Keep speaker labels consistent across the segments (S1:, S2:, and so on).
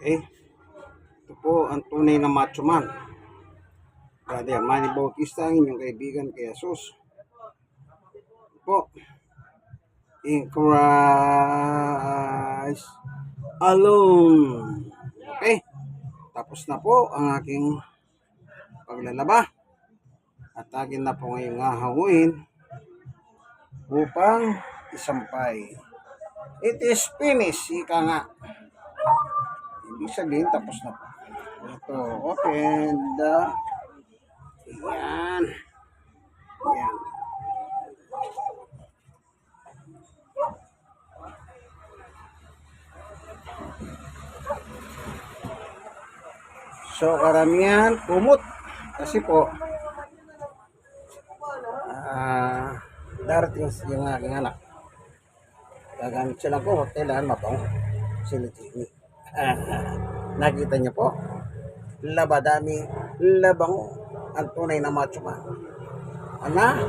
S1: Okay? Ito po ang tunay na macho man. Brother Manny Bautista, ang inyong kaibigan kay Jesus. Ito po. In Christ alone. Okay? Tapos na po ang aking paglalaba. At akin na po ngayong hahanguin upang isampay. It is finished, ika nga. Sabihin, tapos na po. Ito, open the... Yan. Yan. So, karamihan, kumot. Kasi po, ah, darating yung aking anak. Gagamit sila po, hotelan, mabango. Sila Jimmy. Nakita niyo po, labadami, labango, ang tunay na macho man. Ana,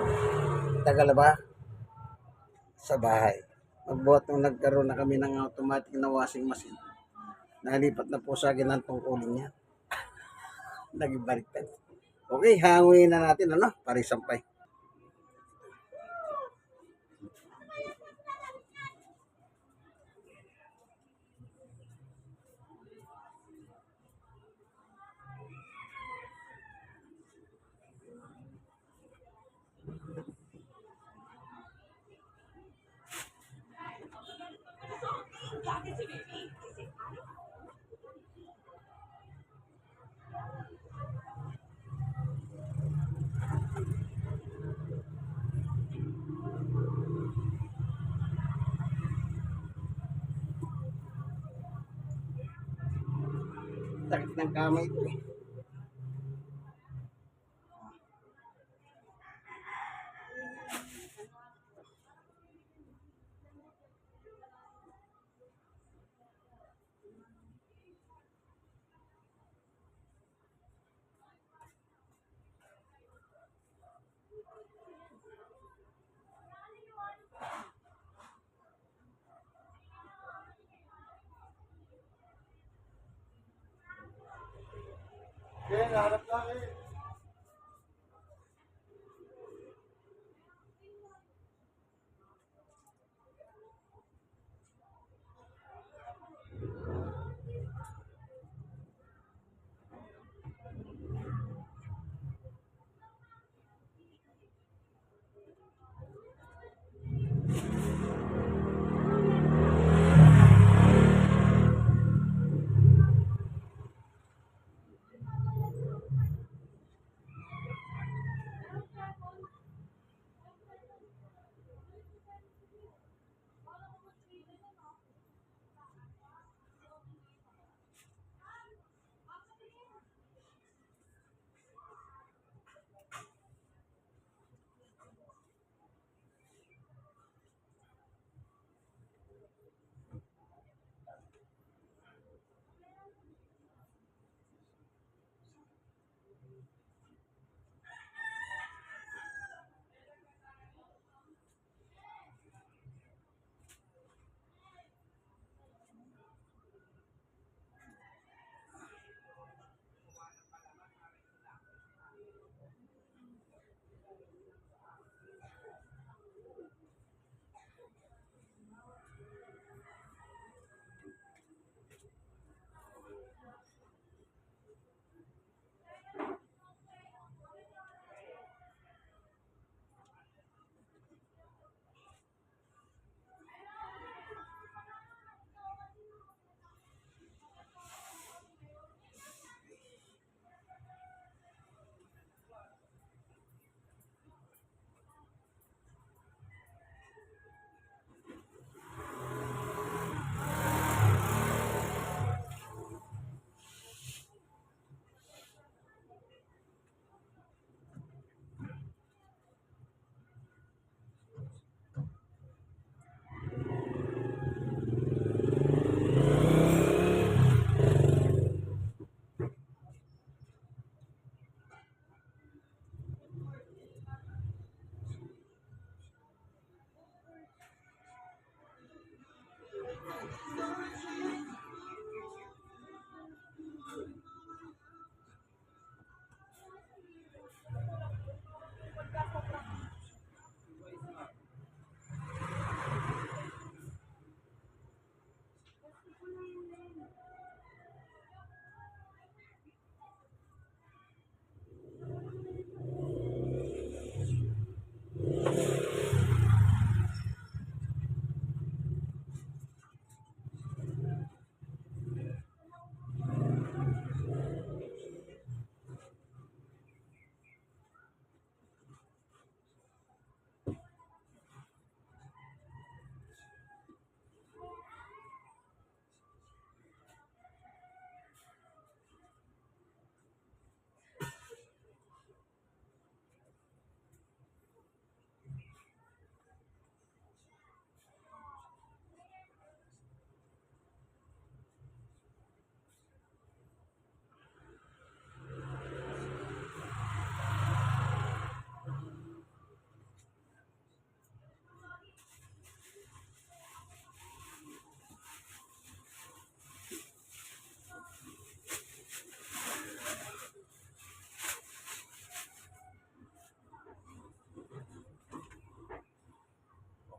S1: tagalaba sa bahay. Magbuhat nung nagkaroon na kami ng automatic na washing machine. Nalipat na po sa akin ang tungkulin niya. Naging baliktad. Okay, hanguin na natin, ano, para Sakit ng kamay ito eh. Tem nada pra mim.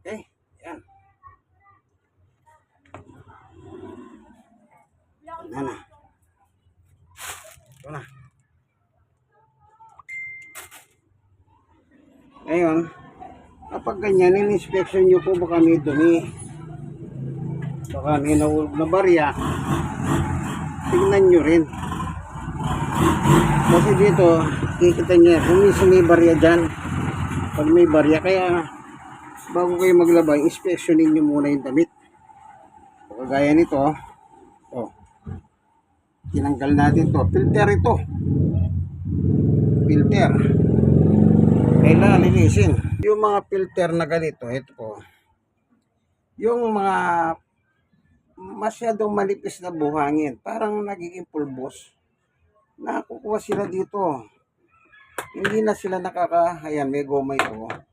S1: Okay, yan. Wala na. Ito na. Ngayon, kapag ganyan, in-inspection nyo po baka may dumi. Baka may naulog na barya. Tingnan nyo rin. Kasi dito, kikita nyo, kung may barya dyan, pag may barya, kaya bago kayo maglabay, inspeksyonin nyo muna yung damit. O, Kagaya nito, oh, tinanggal natin to. Filter ito. Filter. Kailangan linisin. Yung mga filter na ganito, ito po. Yung mga masyadong malipis na buhangin, parang nagiging pulbos. Nakukuha sila dito. Hindi na sila nakaka... Ayan, may goma. Ito.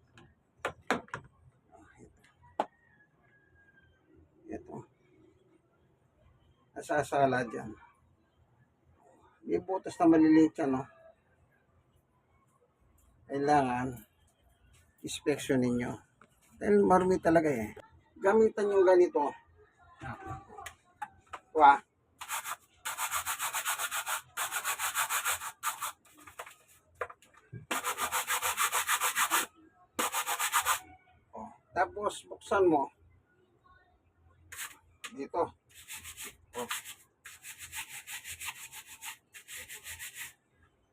S1: Nasasala dyan. May butas na maliliit yan, no? Kailangan inspection ninyo. Dahil marumi talaga eh. Gamitan yung ganito. Ito ah. Oh, Tapos buksan mo. Dito. Oh.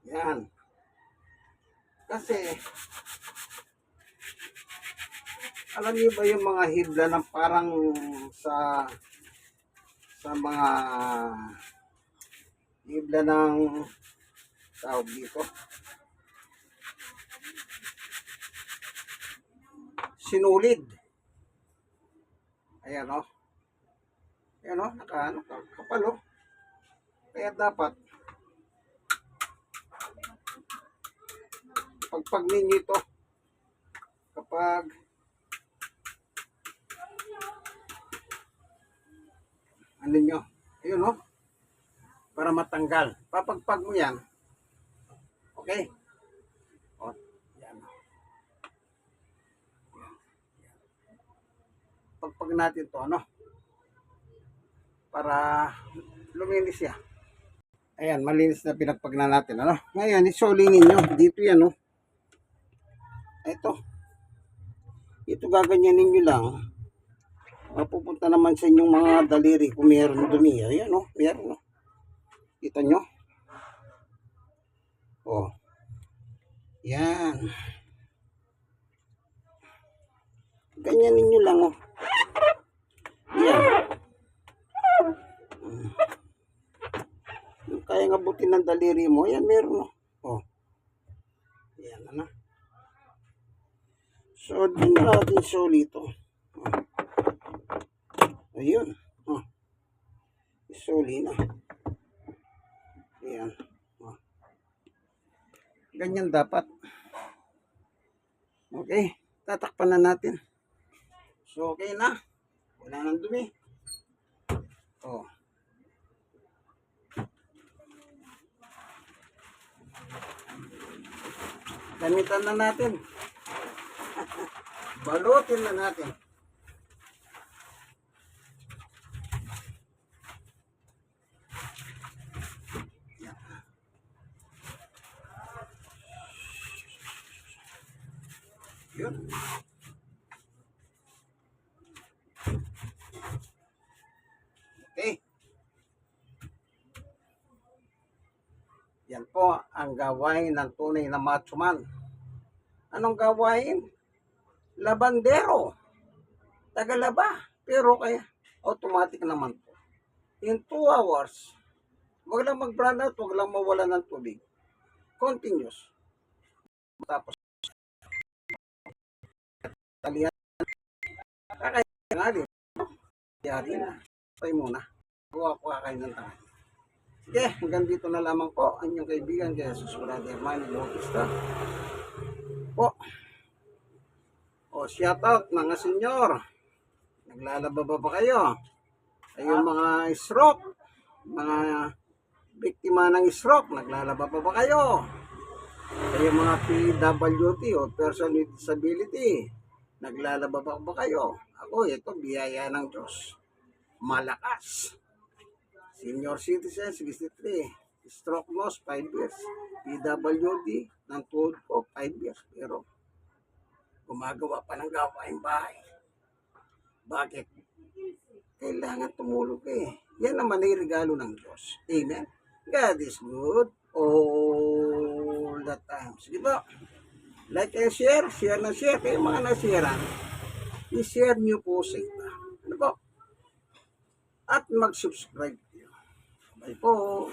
S1: Yan. Kasi alam niyo ba yung mga hibla ng parang sa sa mga hibla ng tawag dito sinulid ayan o ayan o naka ano ka- kapal o kaya dapat pagpag ninyo ito. Kapag ano nyo ayun o para matanggal. Papagpag mo yan. Okay? O yan o pagpag natin to ano para luminis siya ayan malinis na pinagpag na natin ano ngayon isolingin nyo dito yan o ito ito gaganyanin nyo lang mapupunta naman sa inyong mga daliri kung meron dumi. Ayan o, meron o. Kita nyo? O. Yan. Ganyan ninyo lang o. Yan. Mm. Yung kaya nga buti ng daliri mo, yan meron o. O. Yan na. So, di na natin solito. O. Ayun. Oh. Isuli na. Ayan. Oh. Ganyan dapat. Okay. Tatakpan na natin. So, okay na. Wala nang dumi. Oh. Gamitan na natin. Balutin na natin. Yun. Okay. Yan po ang gawain ng tunay na macho man. Anong gawain? Labandero. Tagalaba. Pero kaya automatic naman po. In 2 hours, wag lang mag-brown out, wag lang mawala ng tubig. Continuous. Tapos talian. Kakain nga din. Yari na. Pay muna. Kuha ko kakain ng tangan. Sige, hanggang dito na lamang po ang inyong kaibigan kaya susurado Manny Bautista. Po. O, shout out mga senyor. Naglalaba ba ba kayo? Kayong mga stroke, mga biktima ng stroke, naglalaba pa ba kayo? Kayong mga PWD o person with disability, naglalaba pa ba kayo? Ako, ito, biyaya ng Diyos. Malakas. Senior citizen, 63. Stroke loss, 5 years. PWD, ng tuhod ko, 5 years. Pero, gumagawa pa ng gawain bahay. Bakit? Kailangan tumulong ka eh. Yan naman ay regalo ng Diyos. Amen? God is good all the time. Sige po. Like and share, share na share. Kayo mga nasiran, i-share nyo po sa iba. Ano po? At mag-subscribe 哦